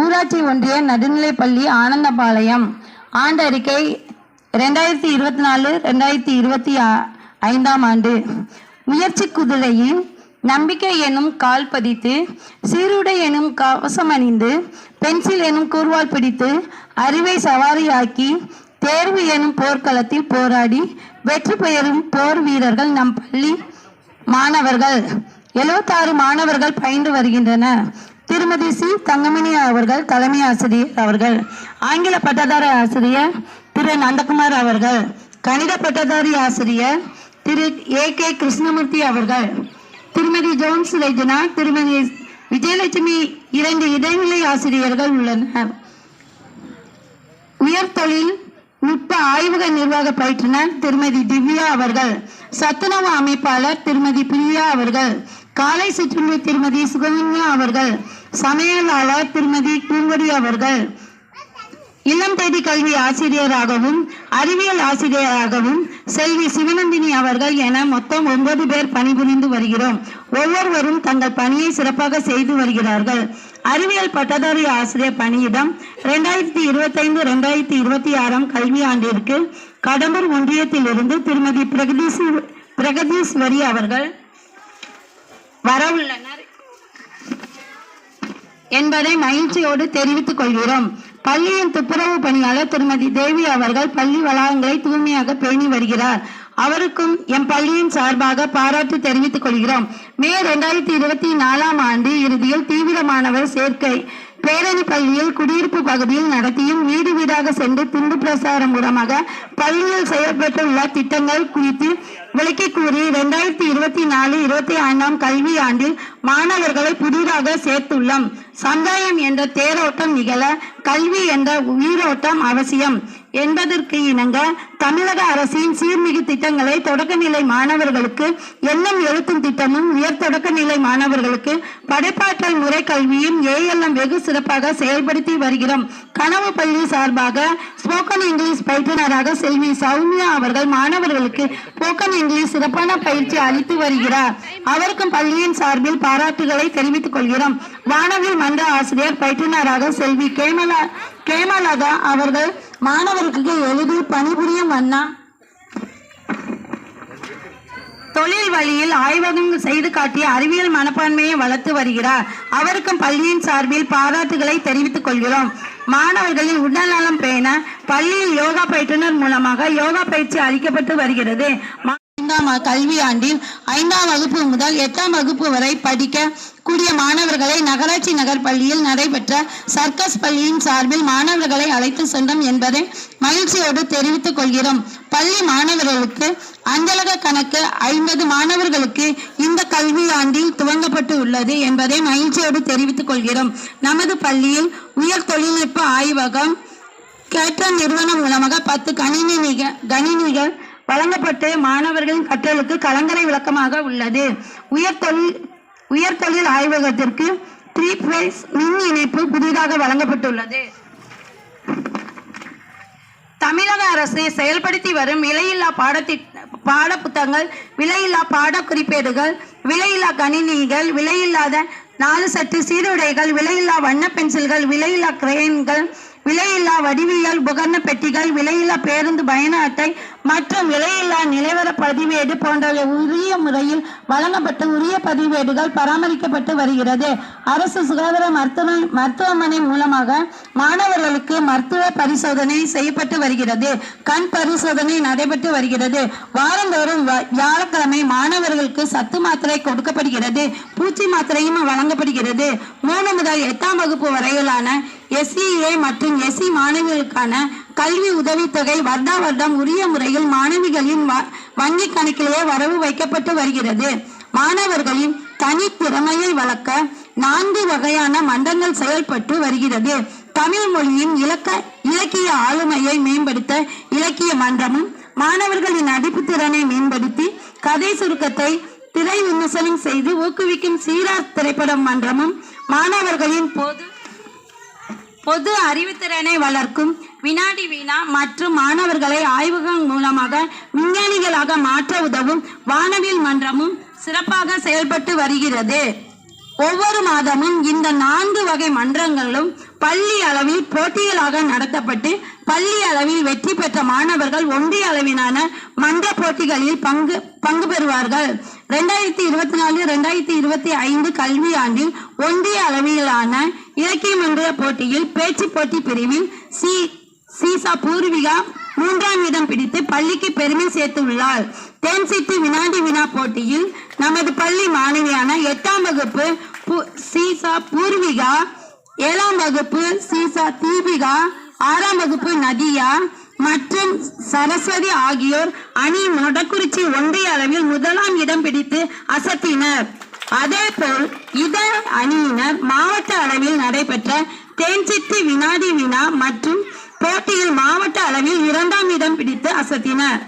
ஊராட்சி ஒன்றிய நடுநிலைப்பள்ளி ஆனந்தபாளையம். ஆண்டு அறிக்கை ரெண்டாயிரத்தி இருபத்தி நாலு ரெண்டாயிரத்தி இருபத்தி ஐந்தாம் ஆண்டு. முயற்சி குதிரையில் நம்பிக்கை எனும் கால் பதித்து சீருடை எனும் கவசம் அணிந்து பென்சில் எனும் கூர்வால் பிடித்து அறிவை சவாரியாக்கி தேர்வு எனும் போர்க்களத்தில் போராடி வெற்றி பெறும் போர் வீரர்கள் நம் பள்ளி மாணவர்கள். எழுபத்தாறு மாணவர்கள் பயின்று வருகின்றனர். திருமதி சி. தங்கமணி அவர்கள் தலைமை ஆசிரியர் அவர்கள் ஆங்கில பட்டதாரி ஆசிரியர் திரு. நந்தகுமார் அவர்கள் கணித பட்டதாரி ஆசிரியர் திரு. ஏ. கே. கிருஷ்ணமூர்த்தி அவர்கள் திருமதி ஜோன்ஸ் ரெஜினா திருமதி விஜயலட்சுமி இரண்டு இடைநிலை ஆசிரியர்கள் உள்ளனர். உயர்தொழில் நுட்ப ஆய்வக நிர்வாக பயிற்றுனர் திருமதி திவ்யா அவர்கள் சத்துணவு அமைப்பாளர் திருமதி பிரியா அவர்கள் காலை சிற்றுண்டி திருமதி சுகன்யா அவர்கள் சமையலாளர் திருமதி பூங்கொடி அவர்கள். இளம் தேதி கல்வி ஆசிரியராகவும் அறிவியல் ஆசிரியராகவும் செல்வி சிவநந்தினி அவர்கள் என மொத்தம் ஒன்பது பேர் பணிபுரிந்து வருகிறோம். ஒவ்வொருவரும் தங்கள் பணியை சிறப்பாக செய்து வருகிறார்கள். அறிவியல் பட்டதாரி ஆசிரியர் பணியிடம் இரண்டாயிரத்தி இருபத்தைந்து இரண்டாயிரத்தி இருபத்தி ஆறாம் கல்வி ஆண்டிற்கு கடம்பூர் ஒன்றியத்திலிருந்து திருமதி பிரகதீஸ் பிரகதீஸ்வரி அவர்கள் வரவுள்ளனர். என்பதை மகிழ்ச்சியோடு தெரிவித்துக் கொள்கிறோம். பள்ளியின் துப்புரவு பணியாளர் திருமதி தேவி அவர்கள் பள்ளி வளாகங்களை தூய்மையாக பேணி வருகிறார். அவருக்கும் எம் பள்ளியின் சார்பாக பாராட்டு தெரிவித்துக் கொள்கிறோம். மே இரண்டாயிரத்தி இருபத்தி நாலாம் ஆண்டு இறுதியில் தீவிரமானவர் சேர்க்கை பேரணி பள்ளியில் குடியிருப்பு பகுதியில் நடத்தியும் வீடு வீடாக சென்று துண்டு பிரசாரம் மூலமாக பள்ளியில் செயல்பட்டுள்ள திட்டங்கள் குறித்து விளக்கி கூறி இரண்டாயிரத்தி இருபத்தி நாலு இருபத்தி ஐந்தாம் கல்வி ஆண்டில் மாணவர்களை புதிதாக சேர்த்துள்ளோம். சமுதாயம் என்ற தேரோட்டம் நிகழ கல்வி என்ற உயிரோட்டம் அவசியம். என்பதற்கு இணங்க தமிழக அரசின் சீர்மிகு திட்டங்களை தொடக்கநிலை மாணவர்களுக்கு எண்ணம் எழுத்தும் திட்டமும் உயர் தொடக்கநிலை மாணவர்களுக்கு படைப்பாற்றல் முறை கல்வியும் ஏஎல்எம் வெகு சிறப்பாக செயல்படுத்தி வருகிறோம். கனவு பள்ளி சார்பாக ஸ்போக்கன் இங்கிலீஷ் பயிற்றுனராக செல்வி சௌமியா அவர்கள் மாணவர்களுக்கு ஸ்போக்கன் இங்கிலீஷ் சிறப்பான பயிற்சி அளித்து வருகிறார். அவருக்கும் பள்ளியின் சார்பில் பாராட்டுகளை தெரிவித்துக் கொள்கிறோம். வானவில் மன்ற ஆசிரியர் பயிற்றுனராக செல்வி கேமலா கேமலதா அவர்கள் மாணவருக்கு எளிதில் பணிபுரியும் வண்ணம் தொழில் வழியில் ஆய்வகம் செய்து காட்டிய அறிவியல் மனப்பான்மையை வளர்த்து வருகிறார். அவருக்கும் பள்ளியின் சார்பில் பாராட்டுகளை தெரிவித்துக் கொள்கிறோம். மாணவர்களின் உடல்நலம் பேண பள்ளியில் யோகா பயிற்றுனர் மூலமாக யோகா பயிற்சி அளிக்கப்பட்டு வருகிறது. ஐந்தாம் கல்வி ஆண்டில் ஐந்தாம் வகுப்பு முதல் எட்டாம் வகுப்பு வரை படிக்க கூடிய மாணவர்களை நகராட்சி நகர் பள்ளியில் நடைபெற்ற சர்க்கஸ் பள்ளியின் சார்பில் மாணவர்களை அழைத்து சென்றோம் என்பதை மகிழ்ச்சியோடு தெரிவித்துக் கொள்கிறோம். பள்ளி மாணவர்களுக்கு அஞ்சலக கணக்கு ஐம்பது மாணவர்களுக்கு இந்த கல்வி ஆண்டில் துவங்கப்பட்டு உள்ளது என்பதை மகிழ்ச்சியோடு தெரிவித்துக் கொள்கிறோம். நமது பள்ளியில் உயர் தொழில்நுட்ப ஆய்வகம் கேட்டர் நிறுவனம் மூலமாக பத்து கணினி கணினிகள் வழங்கப்பட்டு மாணவர்களின் கற்றலுக்கு கலங்கரை விளக்கமாக உள்ளது. உயர் தொழில் உயர் ஆய்வகத்திற்கு த்ரீ ஃபேஸ் மின் இணைப்பு புதிதாக வழங்கப்பட்டுள்ளது. தமிழக அரசு செயல்படுத்தி வரும் விலையில்லா பாடத்திட்ட பாட புத்தகங்கள் விலையில்லா பாட குறிப்பேடுகள் விலையில்லா கணினிகள் விலையில்லாத நாலு சட்டு சீருடைகள் விலையில்லா வண்ண பென்சில்கள் விலையில்லா கிரெயின்கள் விலையில்லா வடிவியல் உபகரண பெட்டிகள் விலையில்லா பேருந்து பயண அட்டை மற்றும் விலையில்லா நிலவர பதிவேடு போன்றவை உரிய முறையில் வழங்கப்பட்டு உரிய பதிவேடுகள் பராமரிக்கப்பட்டு வருகிறது. அரசு சுகாதார மருத்துவ மருத்துவமனை மூலமாக மாணவர்களுக்கு மருத்துவ பரிசோதனை செய்யப்பட்டு வருகிறது. கண் பரிசோதனை நடைபெற்று வருகிறது. வாரந்தோறும் வ- வியாழக்கிழமை மாணவர்களுக்கு சத்து மாத்திரை கொடுக்கப்படுகிறது. பூச்சி மாத்திரையும் வழங்கப்படுகிறது. மூணு முதல் எட்டாம் வகுப்பு வரையிலான எஸ்சிஏ மற்றும் எஸ்சி மாணவிகளுக்கான கல்வி உதவித்தொகை வருடா வருடம் உரிய முறையில் மாணவிகளின் வங்கி கணக்கிலேயே வரவு வைக்கப்பட்டு வருகிறது. மாணவர்களின் தனி திறமையை வளர்க்க நான்கு வகையான மன்றங்கள் செயல்பட்டு வருகிறது. தமிழ் மொழியின் இலக்க இலக்கிய ஆளுமையை மேம்படுத்த இலக்கிய மன்றமும் மாணவர்களின் நடிப்பு திறனை மேம்படுத்தி கதை சுருக்கத்தை திரை விமர்சனம் செய்து ஊக்குவிக்கும் சீரார் திரைப்பட மன்றமும் மாணவர்களின் பொது பொது அறிவுத்திறனை வளர்க்கும் வினாடி வினா மற்றும் மாணவர்களை ஆய்வகம் மூலமாக விஞ்ஞானிகளாக மாற்ற உதவும் வானவில் மன்றமும் சிறப்பாக செயல்பட்டு வருகிறது. ஒவ்வொரு மாதமும் இந்த நான்கு வகை மன்றங்களும் பள்ளி அளவில் போட்டிகளாக நடத்தப்பட்டு பள்ளி அளவில் வெற்றி பெற்ற மாணவர்கள் ஒன்றிய அளவிலான மன்ற போட்டிகளில் பங்கு பங்கு பெறுவார்கள். ரெண்டாயிரத்தி இருபத்தி நாலு ரெண்டாயிரத்தி இருபத்தி ஐந்து கல்வியாண்டில் ஒன்றிய அளவிலான இலக்கிய மன்ற போட்டியில் பேச்சு போட்டி பிரிவில் சி சீசா பூர்விகா மூன்றாம் இடம் பிடித்து பள்ளிக்கு பெருமை சேர்த்துள்ளார் தேன் சிட்டி வினாடி வினா போட்டியில் நமது பள்ளி மாணவியான எட்டாம் வகுப்பு சீசா பூர்விகா ஏழாம் வகுப்பு சீசா தீபிகா ஆறாம் வகுப்பு நதியா மற்றும் சரஸ்வதி ஆகியோர் அணி மொடக்குறிச்சி ஒன்றிய அளவில் முதலாம் இடம் பிடித்து அசத்தினர். அதேபோல் இதர அணியினர் மாவட்ட அளவில் நடைபெற்ற தேன்சிட்டி வினாடி வினா மற்றும் போட்டியில் மாவட்ட அளவில் இரண்டாம் இடம் பிடித்து அசத்தினர்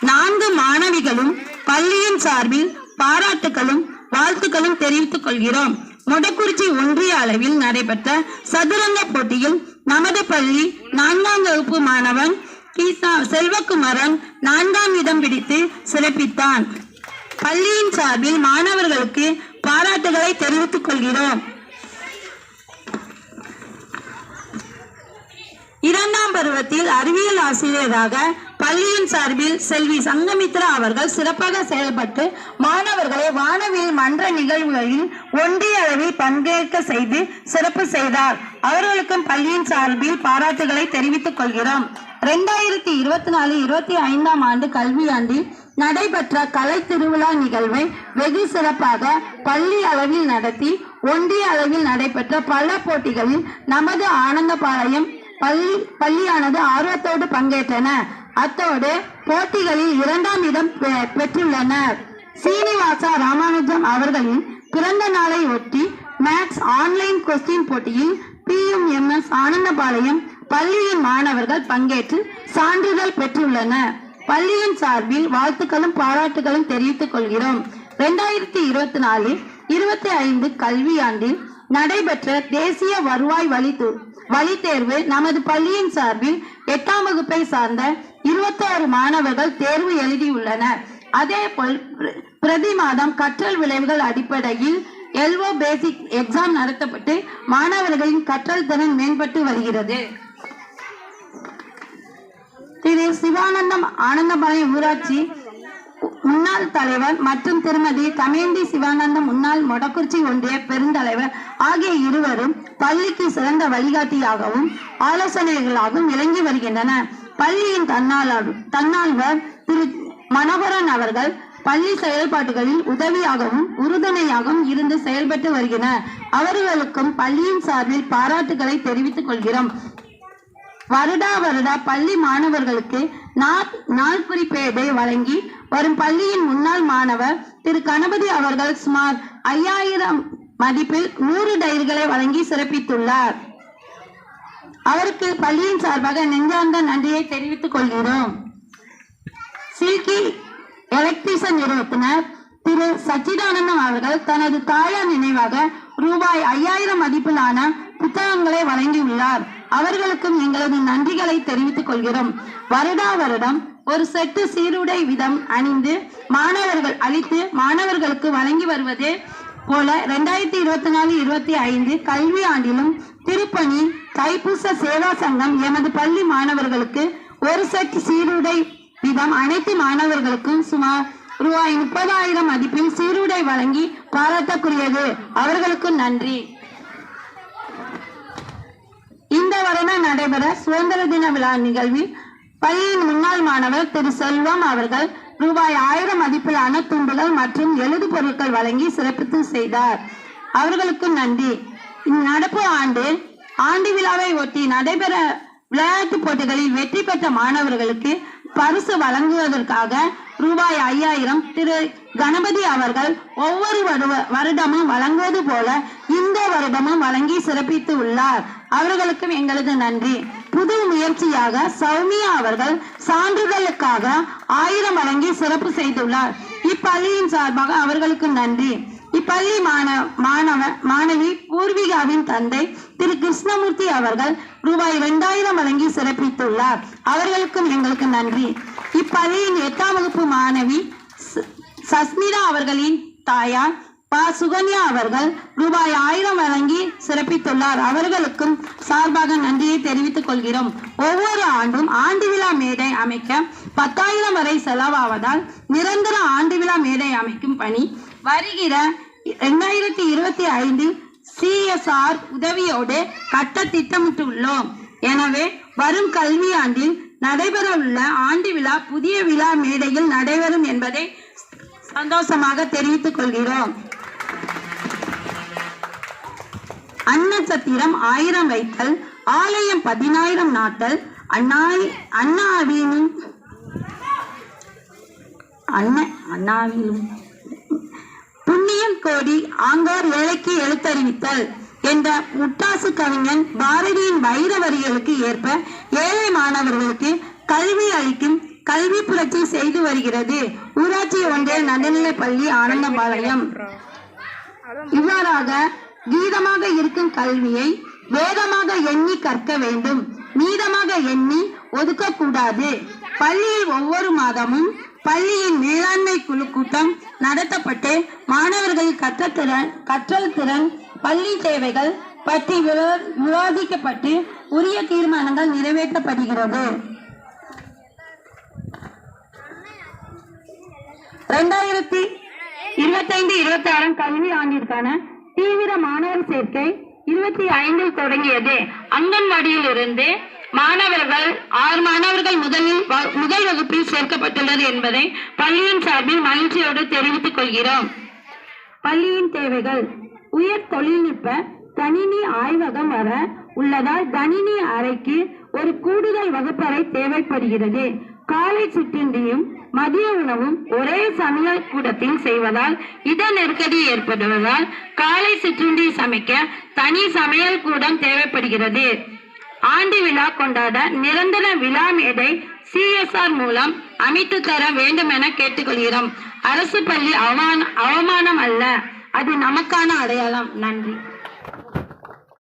நான்கு மாணவிகளும் பள்ளியின் சார்பில் பாராட்டுகளும் வாழ்த்துக்களும் தெரிவித்துக் கொள்கிறோம். மொடக்குறிச்சி ஒன்றிய அளவில் நடைபெற்ற சதுரங்க போட்டியில் நமது பள்ளி நான்காம் வகுப்பு மாணவன் கீசா செல்வகுமரன் நான்காம் இடம் பிடித்து சிறப்பித்தான். பள்ளியின் சார்பில் மாணவர்களுக்கு பாராட்டுகளை தெரிவித்துக் கொள்கிறோம். இரண்டாம் பருவத்தில் அறிவியல் ஆசிரியராக பள்ளியின் சார்பில் செல்வி சங்கமித்ரா அவர்கள் சிறப்பாக செயல்பட்டு மாணவர்களை வானவில் மன்ற நிகழ்வுகளில் ஒன்றிய அளவில் பங்கேற்க செய்து சிறப்பு செய்தார். அவர்களுக்கும் பள்ளியின் சார்பில் பாராட்டுகளை தெரிவித்துக் கொள்கிறோம். ரெண்டாயிரத்தி இருபத்தி நாலு இருபத்தி ஐந்தாம் ஆண்டு கல்வியாண்டில் நடைபெற்ற கலை திருவிழா நிகழ்வை வெகு சிறப்பாக பள்ளி அளவில் நடத்தி ஒன்றிய அளவில் நடைபெற்ற பல போட்டிகளில் நமது ஆனந்தபாளையம் பள்ளி பள்ளியானது ஆர்வத்தோடு பங்கேற்றன. அத்தோடு போட்டிகளில் இரண்டாம் இடம் பெ- பெற்றுள்ளனர். சீனிவாசா ராமானுஜம் அவர்களின் பிறந்த நாளை ஒட்டி மேக்ஸ் ஆன்லைன் கொஸ்டின் போட்டியில் பிஎம்எம்எஸ் ஆனந்தபாளையம் பள்ளியின் மாணவர்கள் பங்கேற்று சான்றிதழ் பெற்றுள்ளனர். பள்ளியின் சார்பில் வாழ்த்துக்களும் பாராட்டுகளும் தெரிவித்துக் கொள்கிறோம். இரண்டாயிரத்தி இருபத்தி நாலில் இருபத்தி ஐந்து கல்வியாண்டில் நடைபெற்ற தேசிய வருவாய் வழித்து தேர்வு நமது பள்ளியின் சார்பில் எட்டாம் வகுப்பை சார்ந்த இருபத்தாறு மாணவர்கள் தேர்வு எழுதியுள்ளனர். அதேபோல் போல் பிரதி மாதம் கற்றல் விளைவுகள் அடிப்படையில் எல்ஓ பேசிக் எக்ஸாம் நடத்தப்பட்டு மாணவர்களின் கற்றல் திறன் மேம்பட்டு வருகிறது. திரு சிவானந்தம் ஆனந்தபாளையம் ஊராட்சி முன்னாள் தலைவர் மற்றும் திருமதி தமேந்தி சிவானந்தம் முன்னாள் மொடக்குறிச்சி ஒன்றிய பெருந்தலைவர் ஆகிய இருவரும் பள்ளிக்கு சிறந்த வழிகாட்டியாகவும் ஆலோசனைகளாகவும் விளங்கி வருகின்றன பள்ளியின் தன்னாளர் தன்னால்வர் திரு மனோகரன் அவர்கள் பள்ளி செயல்பாடுகளில் உதவியாகவும் உறுதுணையாகவும் இருந்து செயல்பட்டு வருகிறார் அவர்களுக்கும் பள்ளியின் சார்பில் பாராட்டுகளை தெரிவித்துக் கொள்கிறோம். வருடா வருடா பள்ளி மாணவர்களுக்கு நாள் குறிப்பேடை வழங்கி வரும் பள்ளியின் முன்னாள் மாணவர் திரு கணபதி அவர்கள் சுமார் ஐயாயிரம் மதிப்பில் நூறு டைரிகளை வழங்கி சிறப்பித்துள்ளார். அவருக்கு பள்ளியின் சார்பாக நெஞ்சார்ந்த நன்றியை தெரிவித்துக் கொள்கிறோம். சில்கி எலக்ட்ரிஷன் நிறுவனத்தினர் திரு சச்சிதானந்தம் அவர்கள் தனது தாயார் நினைவாக ரூபாய் ஐயாயிரம் மதிப்பிலான புத்தகங்களை வழங்கியுள்ளார். அவர்களுக்கும் எங்களது நன்றிகளை தெரிவித்துக் கொள்கிறோம். வருடா வருடம் ஒரு செட்டு சீருடை விதம் அணிந்து மாணவர்கள் அளித்து மாணவர்களுக்கு வழங்கி வருவது போல ரெண்டாயிரத்தி இருபத்தி நாலு இருபத்தி ஐந்து கல்வி ஆண்டிலும் திருப்பணி தைப்பூச சேவா சங்கம் எமது பள்ளி மாணவர்களுக்கு ஒரு செட் சீருடை விதம் அனைத்து மாணவர்களுக்கும் சுமார் ரூபாய் முப்பதாயிரம் மதிப்பில் சீருடை வழங்கி பாராட்டக்குரியது. அவர்களுக்கு நன்றி. இந்த நடைபெற சுதந்திர தின விழா நிகழ்வில் பள்ளியின் முன்னாள் மாணவர் திரு செல்வம் அவர்கள் ரூபாய் ஆயிரம் மதிப்பிலான துண்டுகள் மற்றும் எழுது பொருட்கள் வழங்கி சிறப்பித்து செய்தார். அவர்களுக்கு நன்றி. இந்நடப்பு ஆண்டு ஆண்டு விழாவை ஒட்டி நடைபெற விளையாட்டு போட்டிகளில் வெற்றி பெற்ற மாணவர்களுக்கு பரிசு வழங்குவதற்காக ரூபாய் ஐயாயிரம் திரு கணபதி அவர்கள் ஒவ்வொரு வருடமும் வழங்குவது போல இந்த வருடமும் வழங்கி சிறப்பித்து உள்ளார். அவர்களுக்கும் எங்களது நன்றி. புது முயற்சியாக சௌமியா அவர்கள் சான்றிதழுக்காக ஆயிரம் வழங்கி சிறப்பு செய்துள்ளார். இப்பள்ளியின் சார்பாக அவர்களுக்கு நன்றி. இப்பள்ளி மாணவ மாணவ மாணவி பூர்விகாவின் தந்தை திரு கிருஷ்ணமூர்த்தி அவர்கள் ரூபாய் இரண்டாயிரம் வழங்கி சிறப்பித்துள்ளார். அவர்களுக்கும் எங்களுக்கு நன்றி. இப்பள்ளியின் எட்டாம் வகுப்பு மாணவி சஸ்மிதா அவர்களின் தாயார் ப. சுகன்யா அவர்கள் ரூபாய் ஆயிரம் வழங்கி சிறப்பித்துள்ளார். அவர்களுக்கும் சார்பாக நன்றியை தெரிவித்துக் கொள்கிறோம். ஒவ்வொரு ஆண்டும் ஆண்டு விழா மேடை அமைக்க பத்தாயிரம் வரை செலவாவதால் நிரந்தர ஆண்டு விழா மேடை அமைக்கும் பணி வருகிற இரண்டாயிரத்தி இருபத்தி ஐந்தில் சிஎஸ்ஆர் உதவியோடு கட்ட திட்டமிட்டுள்ளோம். எனவே வரும் கல்வியாண்டில் நடைபெறவுள்ள ஆண்டு விழா புதிய விழா மேடையில் நடைபெறும் என்பதை சந்தோஷமாக தெரிவித்துக் கொள்கிறோம். அன்னச்சத்திரம் ஆயிரம் வைத்தல் ஆலயம் பதினாயிரம் நாட்டல் அண்ணாய் அண்ணாவினும் அண்ண அண்ணாவிலும் புண்ணியம் கோடி ஆங்கோர் ஏழைக்கு எழுத்தறிவித்தல் என்ற முட்டாசு கவிஞன் பாரதியின் வைர வரிகளுக்கு ஏற்ப ஏழை மாணவர்களுக்கு கல்வி அளிக்கும் கல்வி புரட்சி செய்து வருகிறது. ஊராட்சி ஒன்றிய நடுநிலைப் பள்ளி ஆனந்தபாளையம் இவ்வாறாக கீதமாக இருக்கும் கல்வியை வேதமாக எண்ணி கற்க வேண்டும். மீதமாக எண்ணி ஒதுக்கக்கூடாது. பள்ளியில் ஒவ்வொரு மாதமும் பள்ளியின் மேலாண்மை குழு கூட்டம் நடத்தப்பட்டு மாணவர்கள் கற்றத்திறன் கற்றல் திறன் பள்ளி தேவைகள் பற்றி விவா- விவாதிக்கப்பட்டு உரிய தீர்மானங்கள் நிறைவேற்றப்படுகிறது. ரெண்டாயிரத்தி இருபத்தைந்து இருபத்தி ஆறாம் கல்வி ஆண்டிற்கான தீவிர மாணவர் சேர்க்கை இருபத்தி ஐந்தில் தொடங்கியது. அங்கன்வாடியில் இருந்து மாணவர்கள் ஆறு மாணவர்கள் முதலில் முதல் வகுப்பில் சேர்க்கப்பட்டுள்ளது என்பதை பள்ளியின் சார்பில் மகிழ்ச்சியோடு தெரிவித்துக் கொள்கிறோம். பள்ளியின் தேவைகள் உயர் தொழில்நுட்ப கணினி ஆய்வகம் வர உள்ளதால் கணினி அறைக்கு ஒரு கூடுதல் வகுப்பறை தேவைப்படுகிறது. காலை சிற்றுண்டியும் மதிய உணவும் ஒரே சமையல் கூடத்தில் செய்வதால் இட நெருக்கடி ஏற்படுவதால் காலை சிற்றுண்டி சமைக்க தனி சமையல் கூடம் தேவைப்படுகிறது. ஆண்டு விழா கொண்டாட நிரந்தர விழா மேடை சிஎஸ்ஆர் மூலம் அமைத்து தர வேண்டும் என கேட்டுக்கொள்கிறோம். அரசு பள்ளி அவமான அவமானம் அல்ல. அது நமக்கான அடையாளம். நன்றி.